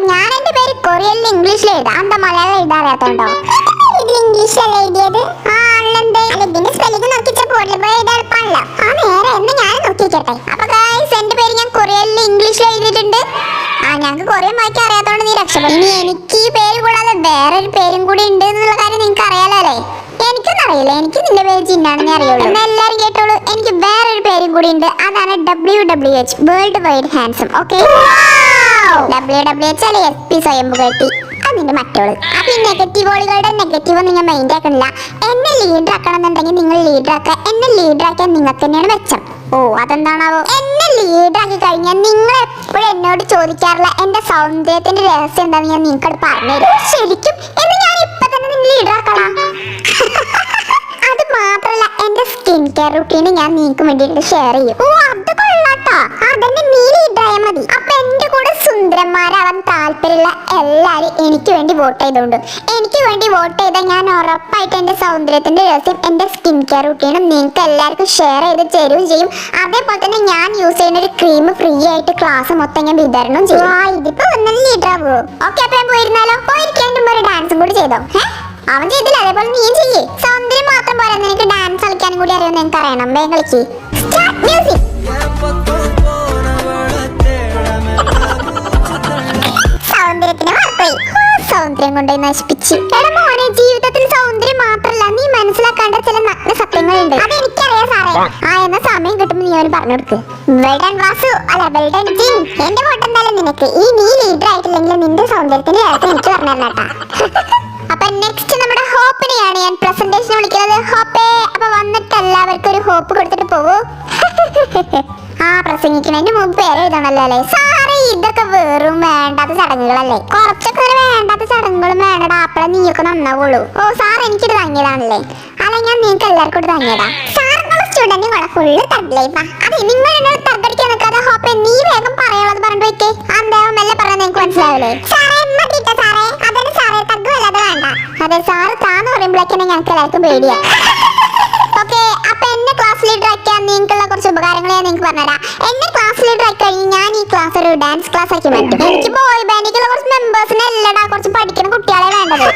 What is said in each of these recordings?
അപ്പൊ ഞാൻ എന്റെ പേര് കൊറിയനിൽ ഇംഗ്ലീഷിൽ എഴുതാം. എന്താ മലയാളം എഴുതാൻ അറിയാത്തോണ്ടോ ഇത് ഇംഗ്ലീഷിലല്ല എഴുതിയത്? ആ ആണെന്തേ അല്ല ഇതിന്റെ സ്പെല്ലിംഗ് നോക്കിച്ച ബോർഡിൽ പോയി എളുപ്പമല്ലോ ആ നേരെ എന്ന് ഞാൻ നോക്കിക്കട്ടെ അപ്പൊ ഗൈസ് എന്റെ പേര് ഞാൻ കൊറിയനിൽ ഇംഗ്ലീഷിൽ എഴുതിയിട്ടുണ്ട്. ആ ഞങ്ങൾക്ക് കൊറിയൻ വായിക്കാൻ അറിയാത്തോണ്ട് നീ രക്ഷപ്പെടും. ഇനി എനിക്ക് ഈ പേര് കൂടാതെ വേറൊരു പേരും കൂടി ഉണ്ട് എന്നുള്ള കാര്യം നിങ്ങൾക്ക് അറിയാലോ അല്ലേ? എനിക്കൊന്നും അറിയില്ല. എനിക്ക് നിന്റെ പേര് ചിന്നാണെന്നേ അറിയുള്ളൂ. എന്നാ എല്ലാവരും കേട്ടോളൂ. എനിക്ക് വേറൊരു പേരും കൂടി ഉണ്ട്. അതാണ് W W H world wide handsome okay W W H അല്ലെ? എസ് പി സ്വയം പുകഴ്ത്തി അതിന്റെ മറ്റോൾ അപ്പൊ ഈ നെഗറ്റീവോളുകളുടെ നെഗറ്റീവ് ഒന്നും ഞാൻ മൈൻഡ് ആക്കണില്ല. എന്നെ ലീഡർ ആക്കണം എന്നുണ്ടെങ്കിൽ നിങ്ങൾ ലീഡർ ആക്കുക. എന്നെ ലീഡർ ആക്കിയാൽ നിങ്ങൾക്ക് തന്നെയാണ് മെച്ചം. ഓ അതെന്താണാവോ? എന്നെ ലീഡർ ആക്കി കഴിഞ്ഞാൽ നിങ്ങൾ എപ്പോഴും എന്നോട് ചോദിക്കാറില്ല. എന്റെ സൗന്ദര്യത്തിന്റെ രഹസ്യം എന്താണെന്ന് ഞാൻ നിങ്ങൾക്ക് പറഞ്ഞുതരും ശരിക്കും എന്ന് ഞാൻ ഇപ്പൊ തന്നെ ലീഡർ ആക്കണം? അത് മാത്രല്ല എന്റെ സ്കിൻ കെയർ റുട്ടീന് ഞാൻ നിങ്ങൾക്ക് വേണ്ടിയിട്ട് ഷെയർ ചെയ്യും. ഓ അത് കൊള്ളാട്ടോ. അതന്നെ നീ മതി. അപ്പൊ എന്റെ കൂടെ സുന്ദരന്മാരാവാൻ താല്പര്യമുള്ള എല്ലാവരും എനിക്ക് വേണ്ടി വോട്ട് ചെയ്തുകൊണ്ട്. എനിക്ക് വേണ്ടി വോട്ട് ചെയ്താൽ ഞാൻ ഉറപ്പായിട്ട് എന്റെ സൗന്ദര്യത്തിന്റെ രഹസ്യം എന്റെ സ്കിൻ കെയർ റുട്ടീനും നിങ്ങൾക്ക് എല്ലാവർക്കും ഷെയർ ചെയ്ത് തരുകയും ചെയ്യും. അതേപോലെ തന്നെ ഞാൻ യൂസ് ചെയ്യുന്ന ഒരു ക്രീം ഫ്രീ ആയിട്ട് ക്ലാസ് മൊത്തം ഞാൻ വിതരണം ചെയ്യും. ആ ഇതിപ്പോ ഒന്നും ലീഡറാവൂ ഓക്കെ അപ്പൊ ഞാൻ പോയിരുന്നാലോ? പോയിരിക്കാൻ ഒരു ഡാൻസും കൂടി ചെയ്തോ? അവൻ ചെയ്തില്ല അതേപോലെ നീ ചെയ്യേ. സൗന്ദര്യം മാത്രം പോലെ നിനക്ക് ഡാൻസ് കളിക്കാനും കൂടി അറിയുമെന്ന് എനിക്ക് അറിയണം വേഗം കളിക്ക്. സ്റ്റാർട്ട് മ്യൂസിക് സൗന്ദര്യം കൊണ്ടുപോയി നശിപ്പിച്ച്. എടാ മോനെ ജീവിതത്തിൽ സൗന്ദര്യം മാത്രല്ല നീ മനസ്സിലാക്കേണ്ട ചില നഗ്ന സത്യങ്ങളുണ്ട്. അത് എനിക്കറിയാം സാറേ. ആ. എന്ന സമയം കിട്ടുമ്പോൾ നീ അവന് പറഞ്ഞു കൊടുക്ക്. Well done Vasu. അല്ല വെൽഡൺ ജിൻ. എന്റെ വോട്ട് എന്തായാലും നിനക്ക്. ഈ നീ ലീഡർ ആയിട്ടില്ലെങ്കിൽ നിന്റെ സൗന്ദര്യത്തിന്റെ കാര്യത്തിൽ എനിക്ക് പറഞ്ഞു തരണേട്ടാ അപ്പൊ നെക്സ്റ്റ് നമ്മുടെ ഹോപ്പിനെയാണ് ഞാൻ പ്രസന്റേഷൻ വിളിക്കുന്നത്. ഹോപ്പേ അപ്പൊ വന്നിട്ട് എല്ലാവർക്കും ഒരു ഹോപ്പ് കൊടുത്തിട്ട് പോകൂ ആ പ്രസംഗിക്കുന്നതിന് മുമ്പ് പേര് എഴുതണല്ലോ അല്ലേ? സാറേ ഇതൊക്കെ വെറും വേണ്ടാത്ത ചടങ്ങുകളല്ലേ? കുറച്ചൊക്കെ ഒരു വേണ്ടാത്ത ചടങ്ങുകളും വേണ്ടടാ. അപ്പഴേ നീയൊക്കെ നന്നാവുള്ളൂ. ഓ സാർ എനിക്കിത് തങ്ങിയതാണല്ലേ അല്ല ഞാൻ നിങ്ങൾക്ക് എല്ലാവർക്കും ഇത് തങ്ങിയതാ വേണ്ട. ഞങ്ങൾക്ക് എല്ലാവർക്കും പേടിയാ. അപ്പൊ എന്നെ ക്ലാസ് ലീഡർ ആക്കിയാൽ നിങ്ങൾക്കുള്ള കുറച്ച് ഉപകാരങ്ങൾ ഞാൻ നിങ്ങൾക്ക് പറഞ്ഞുതരാം. എന്നെ ക്ലാസ് ലീഡർ ആക്കി കഴിഞ്ഞാൽ ഞാൻ ഈ ക്ലാസ് ഒരു ഡാൻസ് ക്ലാസ് ആക്കി മാറ്റും. എനിക്ക് ബോയ് ബാൻഡിക്കുള്ള കുറച്ച് മെമ്പേഴ്സിനെ അല്ലടാ കുറച്ച് പഠിക്കുന്ന കുട്ടികളെ വേണ്ടത്.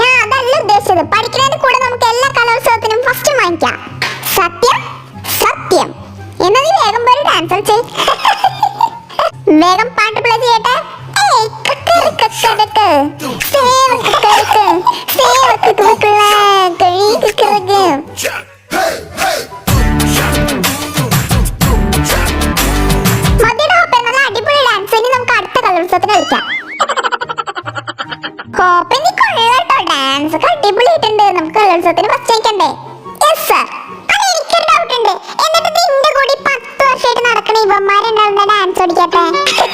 ഞാൻ അതല്ല ഉദ്ദേശിച്ചത്. പഠിക്കുന്നതിന്റെ കൂടെ നമുക്ക് എല്ലാ കലോത്സവത്തിനും ഫസ്റ്റ് വാങ്ങിക്കാം. സത്യം? സത്യം. എന്നാ നീ വേഗം പോയി ഡാൻസ് കളിച്ചേ. വേഗം പാട്ട് പ്ലേ ചെയ്യട്ടെ. ഏയ്, കക്കറ് കക്കറക്ക്. സേവ കലോത്സവത്തിന് ഫസ്റ്റ് ജയിക്കണ്ടേ യെസ് സർ അത് എനിക്കൊരു ഡൗട്ട് ഉണ്ട് എന്നിട്ട് നിന്റെ കൂടി പത്ത് വർഷമായിട്ട് നടക്കണ ഇവന്മാരുണ്ടാവുന്ന ഡാൻസ് പഠിക്കട്ടെ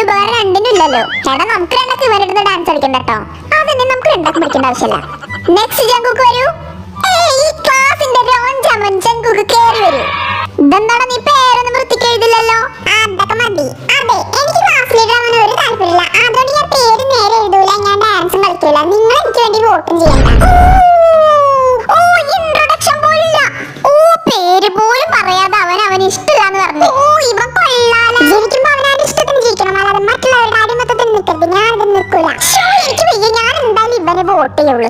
അതിന്റെ ഉപകാരം രണ്ടിനും ഇല്ലല്ലോ എടാ നമുക്ക് രണ്ടൊക്കെ ഇവരുടെ ഡാൻസ് കളിക്കണ്ട കേട്ടോ. അതന്നെ നമുക്ക് രണ്ടാക്കും പഠിക്കേണ്ട ആവശ്യമില്ല. നെക്സ്റ്റ് ജങ്കുക്ക് വരൂ. ഈ ക്ലാസിന്റെ രോഞ്ചമൻ ജങ്കുക്ക് കേറി വരൂ. ഇതെന്താണ് നീ പേരൊന്നും വൃത്തിക്ക് എഴുതില്ലല്ലോ? മതി. അതെ എനിക്ക് ക്ലാസ് ഒരു താല്പര്യമില്ല. അതുകൊണ്ട് ഞാൻ പേര് നേരെ എഴുതൂല ഞാൻ ഡാൻസും കളിക്കൂല. നിങ്ങൾ എനിക്ക് വേണ്ടി വോട്ടും ചെയ്യണ്ട. അല്ലാതെ